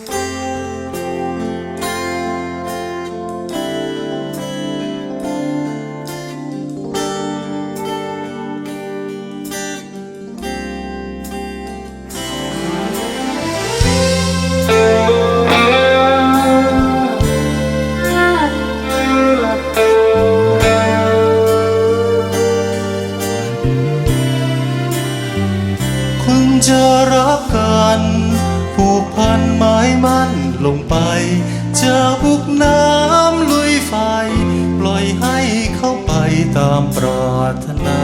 คุณจะรักกัน ผูกพันหมายมั่นลงไปจะบุกน้ำลุยไฟ ปล่อยให้เข้าไปตามปรารถนา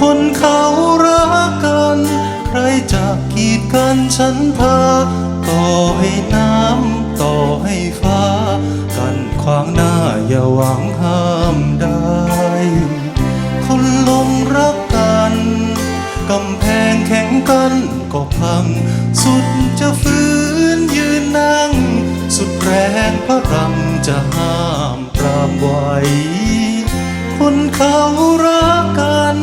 คนเขารักกัน ใครจะกีดกันฉันพาต่อให้น้ำต่อให้ฟ้า กันขวางหน้าอย่าหวังห้ามได้คนลงรักกัน กำแพงแข็งกัน ก็พัง สุดจะฟื้นยืนนั่ง สุดแรงพระรำจะห้ามปรามไว้ คนเขารักกัน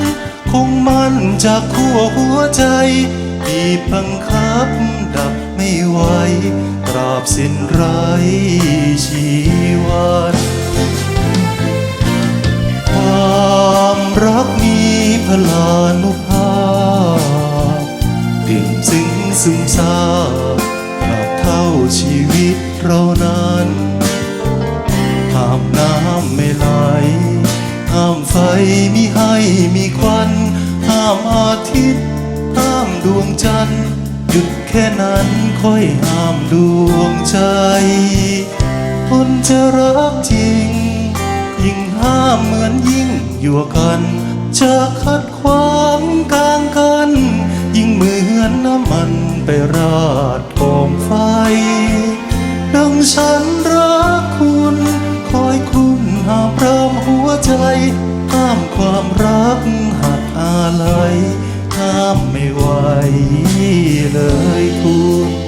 คงมันจากขั้วหัวใจบีบบังคับดับไม่ไหวตราบสิ้นไรชีวันความรักมีพลา ซึมซาบตราบเท่าชีวิตเรานั้นห้ามน้ำไม่ไหลห้ามไฟมิให้มีควัน ห้ามอาทิตย์ ห้ามดวงจันทร์หยุดแค่นั้นค่อยห้ามดวงใจ คนจะรักจริง ยิ่งห้ามเหมือนยิ่งอยู่กันจะขัดขวางกลางกัน ยิ่งเหมือนน้ำมัน ไปราดกองไฟ ดังฉันรักคุณ คอยคุณหาพรามหัวใจห้ามความรักหักอะไรห้ามไม่ไหวเลยคุณ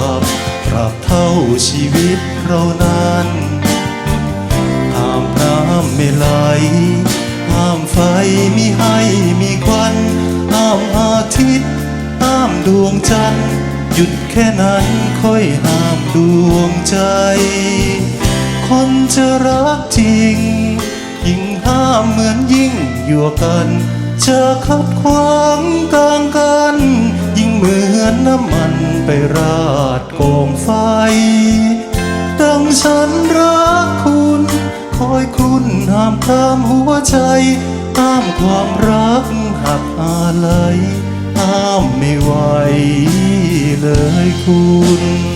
าบตราบเท่าชีวิตเรานั้นห้ามน้ำไม่ไหลห้ามไฟมิให้มีควันห้ามอาทิตย์ห้ามดวงจันทร์หยุดแค่นั้นค่อยห้ามดวงใจ คนจะรักจริง ยิ่งห้ามเหมือนยิ่งอยู่กันจะขัดขวางกลางกัน ยิ่งเหมือนน้ำมันไปรา ดกองไฟ ดังฉันรักคุณ คอยคุณห้ามตามหัวใจ ห้ามความรักหักอะไรห้ามไม่ไหวเลยคุณ